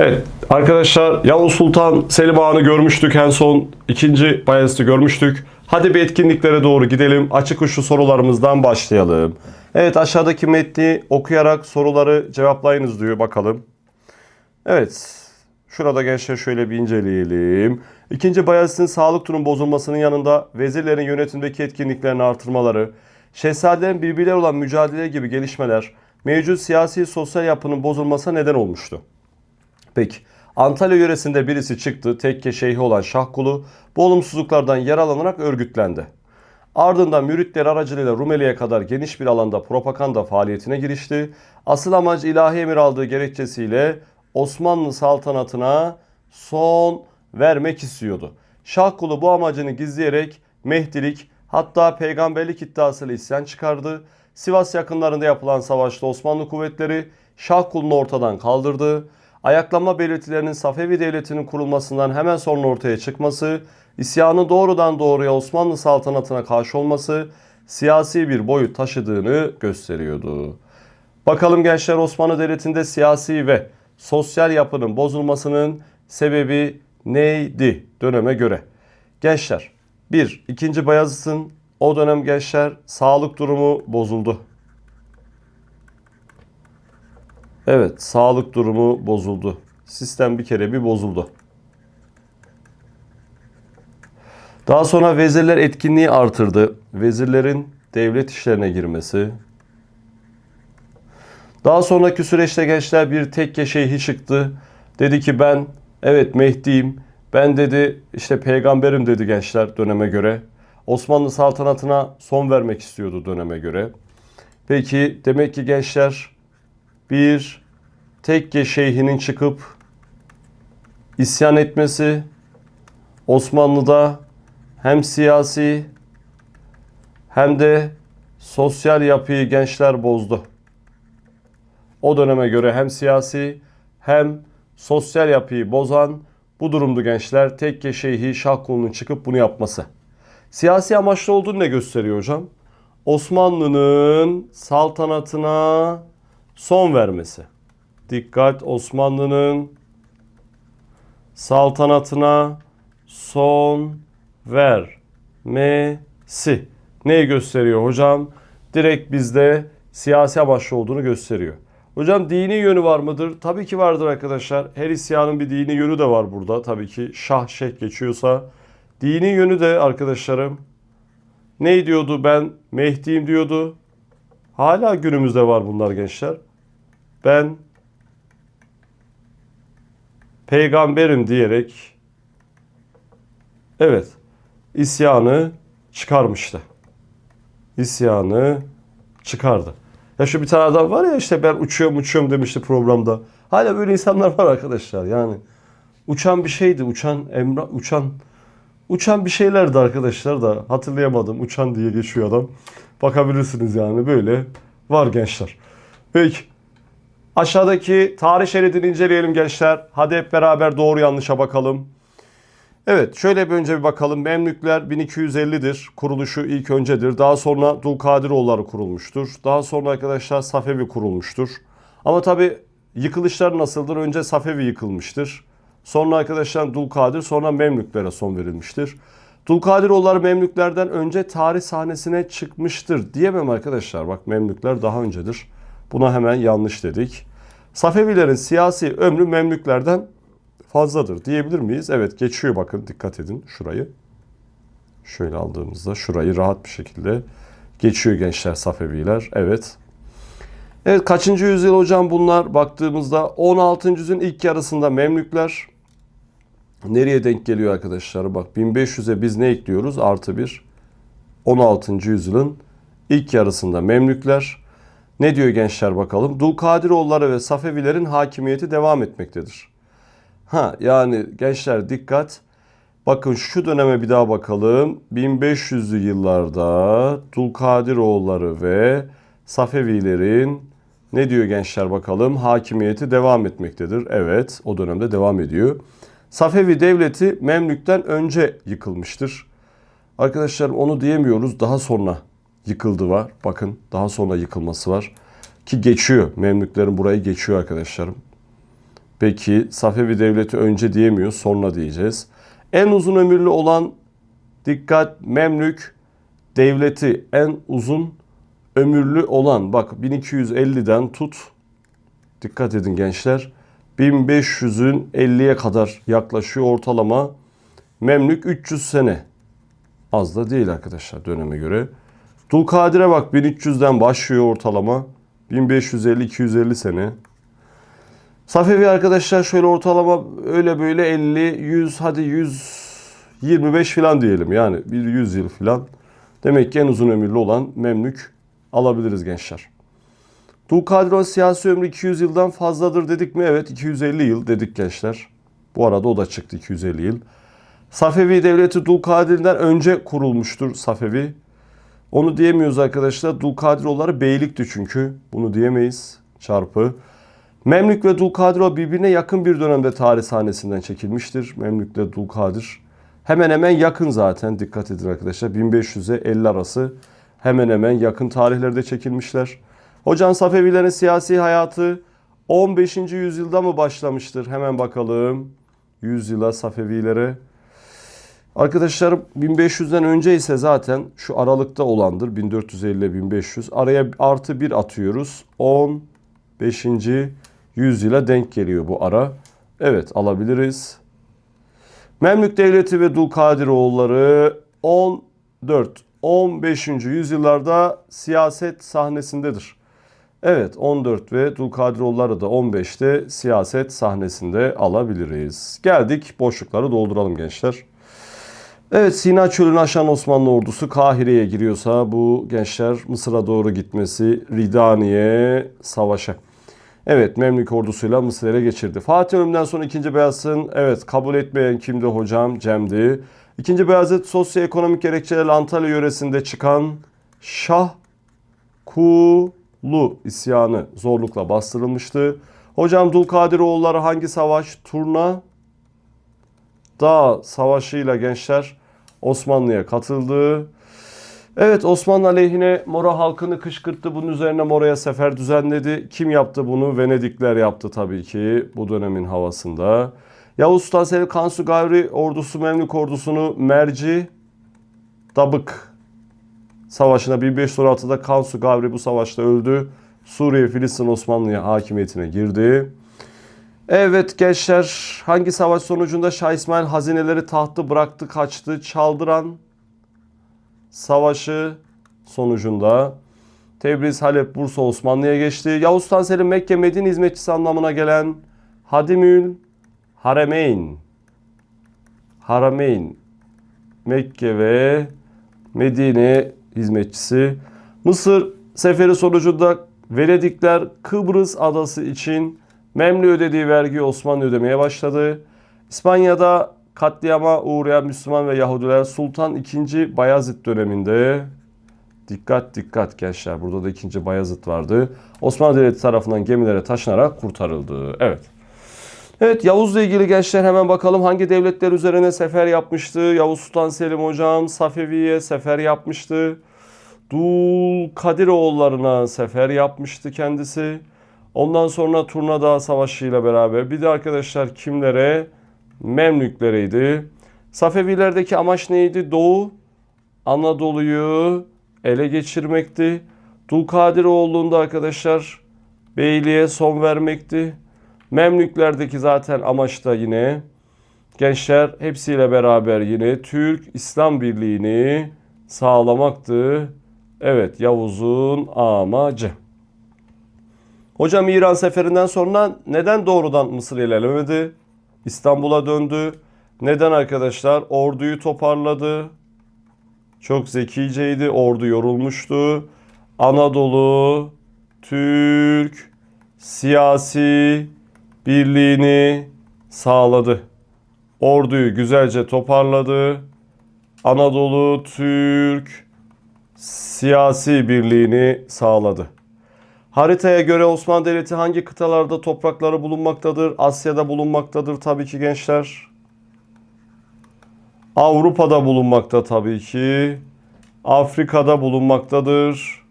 Evet arkadaşlar Yavuz Sultan Selim Ağa'nı görmüştük en son. ikinci Bayezid'i görmüştük. Hadi bir etkinliklere doğru gidelim. Açık uçlu sorularımızdan başlayalım. Evet aşağıdaki metni okuyarak soruları cevaplayınız diyor bakalım. Evet. Şurada gençler şöyle bir inceleyelim. İkinci Bayezid'in sağlık durum bozulmasının yanında vezirlerin yönetimdeki etkinliklerini artırmaları, şehzadelerin birbirleri olan mücadele gibi gelişmeler mevcut siyasi sosyal yapının bozulmasına neden olmuştu. Peki Antalya yöresinde birisi çıktı. Tekke şeyhi olan Şahkulu bu olumsuzluklardan yaralanarak örgütlendi. Ardından müritleri aracılığıyla Rumeli'ye kadar geniş bir alanda propaganda faaliyetine girişti. Asıl amacı ilahi emir aldığı gerekçesiyle Osmanlı saltanatına son vermek istiyordu. Şahkulu bu amacını gizleyerek Mehdilik hatta peygamberlik iddiasıyla isyan çıkardı. Sivas yakınlarında yapılan savaşta Osmanlı kuvvetleri Şahkulu'nu ortadan kaldırdı. Ayaklanma belirtilerinin Safevi Devleti'nin kurulmasından hemen sonra ortaya çıkması, isyanın doğrudan doğruya Osmanlı saltanatına karşı olması siyasi bir boyut taşıdığını gösteriyordu. Bakalım gençler Osmanlı Devleti'nde siyasi ve sosyal yapının bozulmasının sebebi neydi döneme göre? Gençler, bir, ikinci Bayezid'in o dönem gençler sağlık durumu bozuldu. Evet, sağlık durumu bozuldu. Sistem bir kere bir bozuldu. Daha sonra vezirler etkinliği artırdı. Vezirlerin devlet işlerine girmesi. Daha sonraki süreçte gençler bir tekke şeyhi çıktı. Dedi ki ben evet Mehdi'yim. Ben dedi işte peygamberim dedi gençler döneme göre. Osmanlı saltanatına son vermek istiyordu döneme göre. Peki demek ki gençler bir tekke şeyhinin çıkıp isyan etmesi Osmanlı'da hem siyasi hem de sosyal yapıyı gençler bozdu. O döneme göre hem siyasi hem sosyal yapıyı bozan bu durumdu gençler. Tekke Şeyhi Şahkulu'nun çıkıp bunu yapması. Siyasi amaçlı olduğunu ne gösteriyor hocam? Osmanlı'nın saltanatına son vermesi. Dikkat Osmanlı'nın saltanatına son vermesi. Neyi gösteriyor hocam? Direkt bizde siyasi amaçlı olduğunu gösteriyor. Hocam dini yönü var mıdır? Tabii ki vardır arkadaşlar. Her isyanın bir dini yönü de var burada. Tabii ki şah şeyh geçiyorsa. Dini yönü de arkadaşlarım ne diyordu ben Mehdi'yim diyordu. Hala günümüzde var bunlar gençler. Ben peygamberim diyerek evet isyanı çıkarmıştı. İsyanı çıkardı. Ya şu bir tane adam var ya işte ben uçuyorum uçuyorum demişti programda. Hala böyle insanlar var arkadaşlar yani. Uçan bir şeydi. Uçan Emra uçan uçan bir şeylerdi arkadaşlar da hatırlayamadım. Uçan diye geçiyor adam. Bakabilirsiniz yani böyle var gençler. Peki. Aşağıdaki tarih şeridini inceleyelim gençler. Hadi hep beraber doğru yanlışa bakalım. Evet şöyle bir önce bir bakalım. Memlükler 1250'dir. Kuruluşu ilk öncedir. Daha sonra Dulkadiroğulları kurulmuştur. Daha sonra arkadaşlar Safevi kurulmuştur. Ama tabi yıkılışlar nasıldır? Önce Safevi yıkılmıştır. Sonra arkadaşlar Dulkadir sonra Memlüklere son verilmiştir. Dulkadiroğulları Memlüklerden önce tarih sahnesine çıkmıştır diyemem arkadaşlar. Bak Memlükler daha öncedir. Buna hemen yanlış dedik. Safevilerin siyasi ömrü Memlüklerden fazladır diyebilir miyiz? Evet geçiyor bakın dikkat edin şurayı. Şöyle aldığımızda şurayı rahat bir şekilde geçiyor gençler Safeviler. Evet. Evet kaçıncı yüzyıl hocam bunlar baktığımızda 16. yüzyılın ilk yarısında Memlükler nereye denk geliyor arkadaşlar? Bak 1500'e biz ne ekliyoruz? Artı bir 16. yüzyılın ilk yarısında Memlükler ne diyor gençler bakalım? Dulkadiroğulları ve Safevilerin hakimiyeti devam etmektedir. Ha yani gençler dikkat. Bakın şu döneme bir daha bakalım. 1500'lü yıllarda Dulkadiroğulları ve Safevilerin ne diyor gençler bakalım? Hakimiyeti devam etmektedir. Evet o dönemde devam ediyor. Safevi devleti Memlük'ten önce yıkılmıştır. Arkadaşlar onu diyemiyoruz. Daha sonra yıkıldı var. Bakın daha sonra yıkılması var. Ki geçiyor. Memlüklerin burayı geçiyor arkadaşlarım. Peki Safevi Devleti önce diyemiyor sonra diyeceğiz. En uzun ömürlü olan dikkat Memlük Devleti en uzun ömürlü olan bak 1250'den tut dikkat edin gençler 1500'ün 50'ye kadar yaklaşıyor ortalama. Memlük 300 sene. Az da değil arkadaşlar döneme göre. Dulkadir'e bak 1300'den başlıyor ortalama. 1550-250 sene. Safevi arkadaşlar şöyle ortalama öyle böyle 50, 100 hadi 125 falan diyelim. Yani bir 100 yıl falan. Demek ki en uzun ömürlü olan Memlük alabiliriz gençler. Dulkadir'in siyasi ömrü 200 yıldan fazladır dedik mi? Evet 250 yıl dedik gençler. Bu arada o da çıktı 250 yıl. Safevi devleti Dulkadir'den önce kurulmuştur Safevi. Onu diyemiyoruz arkadaşlar. Dulkadiroğulları beylikti çünkü. Bunu diyemeyiz. Çarpı. Memlük ve Dulkadirol birbirine yakın bir dönemde tarih sahnesinden çekilmiştir. Memlük ile Dulkadir. Hemen hemen yakın zaten. Dikkat edin arkadaşlar. 1500'e 50 arası hemen hemen yakın tarihlerde çekilmişler. Hocam Safevilerin siyasi hayatı 15. yüzyılda mı başlamıştır? Hemen bakalım. Yüzyıla Safevilere. Arkadaşlar 1500'den önce ise zaten şu aralıkta olandır. 1450 ile 1500. Araya artı 1 atıyoruz. 15. yüzyıla denk geliyor bu ara. Evet alabiliriz. Memlük Devleti ve Dulkadiroğulları 14 15. yüzyıllarda siyaset sahnesindedir. Evet 14 ve Dulkadiroğulları da 15'te siyaset sahnesinde alabiliriz. Geldik boşlukları dolduralım gençler. Evet Sina Çölü'nü aşan Osmanlı ordusu Kahire'ye giriyorsa bu gençler Mısır'a doğru gitmesi Ridaniye savaşa. Evet Memlük ordusuyla Mısır ele geçirdi. Fatih ölümünden sonra 2. Beyazıt'ın evet kabul etmeyen kimdi hocam? Cem'di. İkinci Beyazıt sosyoekonomik gerekçelerle Antalya yöresinde çıkan Şah Kulu isyanı zorlukla bastırılmıştı. Hocam Dulkadiroğulları hangi savaş? Turna Dağ Savaşı'yla gençler Osmanlı'ya katıldı. Evet Osmanlı aleyhine Mora halkını kışkırttı. Bunun üzerine Mora'ya sefer düzenledi. Kim yaptı bunu? Venedikler yaptı tabii ki bu dönemin havasında. Yavuz Sultan Selim Kansu Gavri ordusu Memlük ordusunu Merci Dabık Savaşı'na 1516'da Kansu Gavri bu savaşta öldü. Suriye Filistin Osmanlı'ya hakimiyetine girdi. Evet gençler hangi savaş sonucunda Şah İsmail hazineleri tahtı bıraktı kaçtı çaldıran savaşı sonucunda Tebriz, Halep, Bursa Osmanlı'ya geçti. Yavuz Sultan Selim Mekke Medine hizmetçisi anlamına gelen Hadimül Haremeyn Harameyn Mekke ve Medine hizmetçisi. Mısır seferi sonucunda Venedikler Kıbrıs adası için Memlü ödediği vergiyi Osmanlı ödemeye başladı. İspanya'da katliama uğrayan Müslüman ve Yahudiler Sultan II. Bayezid döneminde dikkat dikkat gençler burada da 2. Bayezid vardı. Osmanlı Devleti tarafından gemilere taşınarak kurtarıldı. Evet. Evet Yavuz'la ilgili gençler hemen bakalım hangi devletler üzerine sefer yapmıştı. Yavuz Sultan Selim hocam Safevi'ye sefer yapmıştı. Dul Kadiroğullarına sefer yapmıştı kendisi. Ondan sonra Turnadağ Savaşı ile beraber bir de arkadaşlar kimlere? Memlüklereydi. Safevilerdeki amaç neydi? Doğu Anadolu'yu ele geçirmekti. Dulkadiroğlu'nda arkadaşlar beyliğe son vermekti. Memlüklerdeki zaten amaç da yine gençler hepsiyle beraber yine Türk İslam birliğini sağlamaktı. Evet Yavuz'un amacı. Hocam İran seferinden sonra neden doğrudan Mısır ilerlemedi? İstanbul'a döndü. Neden arkadaşlar? Orduyu toparladı. Çok zekiceydi. Ordu yorulmuştu. Anadolu, Türk, siyasi birliğini sağladı. Orduyu güzelce toparladı. Anadolu, Türk, siyasi birliğini sağladı. Haritaya göre Osmanlı Devleti hangi kıtalarda toprakları bulunmaktadır? Asya'da bulunmaktadır tabii ki gençler. Avrupa'da bulunmakta tabii ki. Afrika'da bulunmaktadır.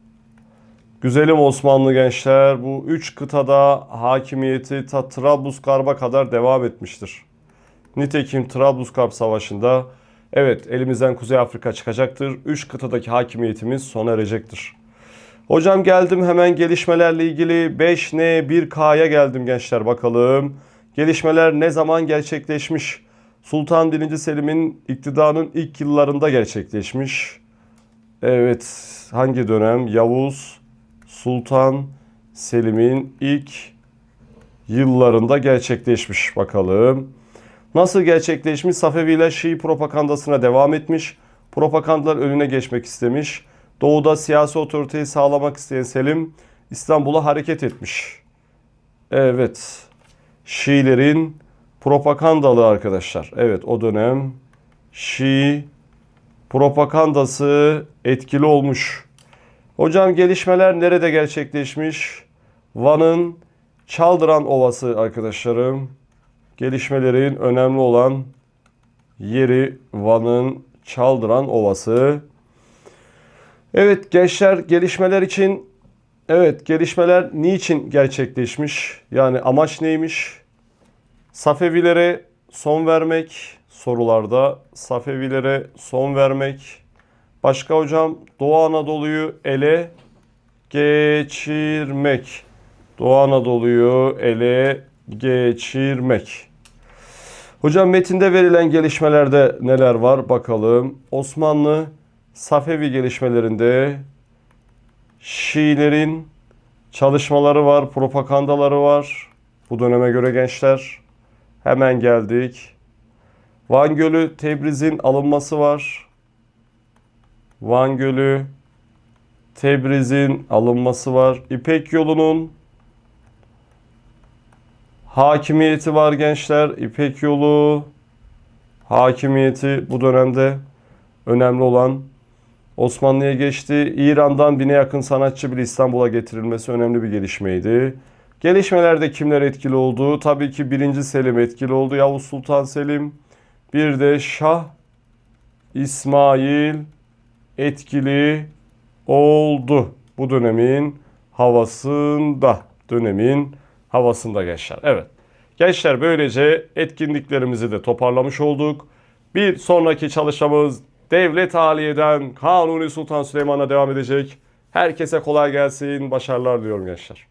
Güzelim Osmanlı gençler bu üç kıtada hakimiyeti ta Trablusgarp'a kadar devam etmiştir. Nitekim Trablusgarp Savaşı'nda evet elimizden Kuzey Afrika çıkacaktır. Üç kıtadaki hakimiyetimiz sona erecektir. Hocam geldim hemen gelişmelerle ilgili 5N 1K'ya geldim gençler bakalım. Gelişmeler ne zaman gerçekleşmiş? Sultan 1. Selim'in iktidarının ilk yıllarında gerçekleşmiş. Evet hangi dönem? Yavuz Sultan Selim'in ilk yıllarında gerçekleşmiş bakalım. Nasıl gerçekleşmiş? Safeviler Şii propagandasına devam etmiş. Propagandalar önüne geçmek istemiş. Doğuda siyasi otoriteyi sağlamak isteyen Selim İstanbul'a hareket etmiş. Evet. Şiilerin propagandalı arkadaşlar. Evet o dönem Şii propagandası etkili olmuş. Hocam gelişmeler nerede gerçekleşmiş? Van'ın Çaldıran Ovası arkadaşlarım. Gelişmelerin önemli olan yeri Van'ın Çaldıran Ovası. Evet gençler gelişmeler için evet gelişmeler niçin gerçekleşmiş? Yani amaç neymiş? Safevilere son vermek sorularda Safevilere son vermek. Başka hocam Doğu Anadolu'yu ele geçirmek. Doğu Anadolu'yu ele geçirmek. Hocam metinde verilen gelişmelerde neler var bakalım. Osmanlı Safevi gelişmelerinde Şiilerin çalışmaları var, propagandaları var. Bu döneme göre gençler. Hemen geldik. Van Gölü Tebriz'in alınması var. Van Gölü Tebriz'in alınması var. İpek yolunun hakimiyeti var gençler. İpek yolu hakimiyeti bu dönemde önemli olan Osmanlı'ya geçti. İran'dan bine yakın sanatçı bile İstanbul'a getirilmesi önemli bir gelişmeydi. Gelişmelerde kimler etkili oldu? Tabii ki 1. Selim etkili oldu. Yavuz Sultan Selim. Bir de Şah İsmail etkili oldu. Bu dönemin havasında. Dönemin havasında gençler. Evet. Gençler böylece etkinliklerimizi de toparlamış olduk. Bir sonraki çalışmamız Devlet Aliye'den Kanuni Sultan Süleyman'a devam edecek. Herkese kolay gelsin, başarılar diliyorum gençler.